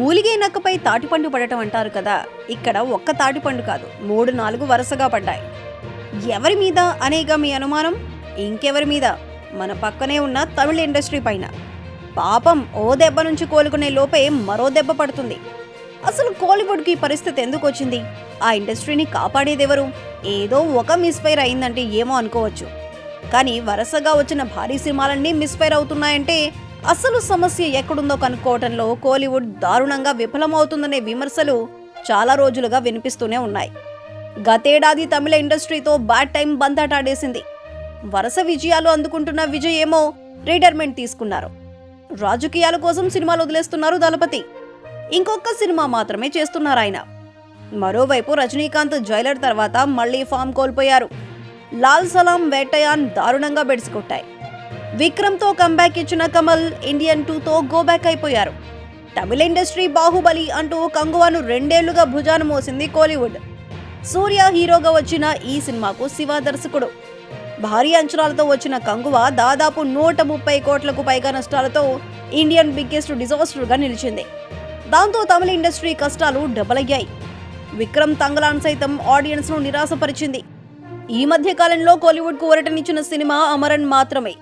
మూలిగే నక్కపై తాటిపండు పడటం అంటారు కదా ఇక్కడ ఒక్క తాటిపండు కాదు మూడు నాలుగు వరుసగా పడ్డాయి. ఎవరి మీద అనేగా మీ అనుమానం? ఇంకెవరి మీద? మన పక్కనే ఉన్న తమిళ ఇండస్ట్రీ పైన. పాపం ఓ దెబ్బ నుంచి కోలుకునే లోపే మరో దెబ్బ పడుతుంది. అసలు కోలీవుడ్కి పరిస్థితి ఎందుకు వచ్చింది? ఆ ఇండస్ట్రీని కాపాడేదెవరు? ఏదో ఒక మిస్ఫైర్ అయిందంటే ఏమో అనుకోవచ్చు. కానీ వరుసగా వచ్చిన భారీ సినిమాలన్నీ మిస్ఫైర్ అవుతున్నాయంటే అసలు సమస్య ఎక్కడుందో కనుక్కోవటంలో కోలీవుడ్ దారుణంగా విఫలమవుతుందనే విమర్శలు చాలా రోజులుగా వినిపిస్తూనే ఉన్నాయి. గతేడాది తమిళ ఇండస్ట్రీతో బ్యాడ్ టైం బంతాటాడేసింది వరుస విజయాలు అందుకుంటున్న విజయ్ ఏమో రిటైర్మెంట్ తీసుకున్నారు. రాజకీయాల కోసం సినిమాలు వదిలేస్తున్నారు దళపతి. ఇంకొక సినిమా మాత్రమే చేస్తున్నారు ఆయన. మరోవైపు రజనీకాంత్ జైలర్ తర్వాత మళ్ళీ ఫామ్ కోల్పోయారు. లాల్ సలాం వేటయాన్ దారుణంగా బెడిసికొట్టాయి. విక్రమ్తో కంబ్యాక్ ఇచ్చిన కమల్ ఇండియన్ టూతో గోబ్యాక్ అయిపోయారు. తమిళ ఇండస్ట్రీ బాహుబలి అంటూ కంగువాను రెండేళ్ళుగా భుజాను మోసింది కోలీవుడ్. సూర్య హీరోగా వచ్చిన ఈ సినిమాకు శివ దర్శకుడు. భారీ అంచనాలతో వచ్చిన కంగువ దాదాపు నూట ముప్పై కోట్లకు పైగా నష్టాలతో ఇండియన్ బిగ్గెస్ట్ డిజాస్టర్గా నిలిచింది. దాంతో తమిళ ఇండస్ట్రీ కష్టాలు డబల్ అయ్యాయి. విక్రమ్ తంగలాన్ సైతం ఆడియన్స్ను నిరాశపరిచింది. ఈ మధ్య కాలంలో కోలీవుడ్కు ఊరటనిచ్చిన సినిమా అమరన్ మాత్రమే.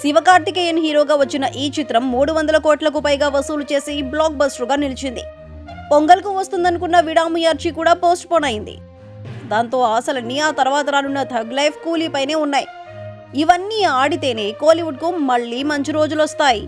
శివకార్తికేయన్ హీరోగా వచ్చిన ఈ చిత్రం మూడు వందల కోట్లకు పైగా వసూలు చేసి బ్లాక్ బస్టర్గా నిలిచింది. పొంగల్కు వస్తుందనుకున్న విడాముయార్చి కూడా పోస్ట్ పోన్ అయింది. దాంతో ఆశలన్నీ ఆ తర్వాత రానున్న థగ్ లైఫ్ కూలీపైనే ఉన్నాయి. ఇవన్నీ ఆడితేనే కోలీవుడ్కు మళ్ళీ మంచి రోజులు వస్తాయి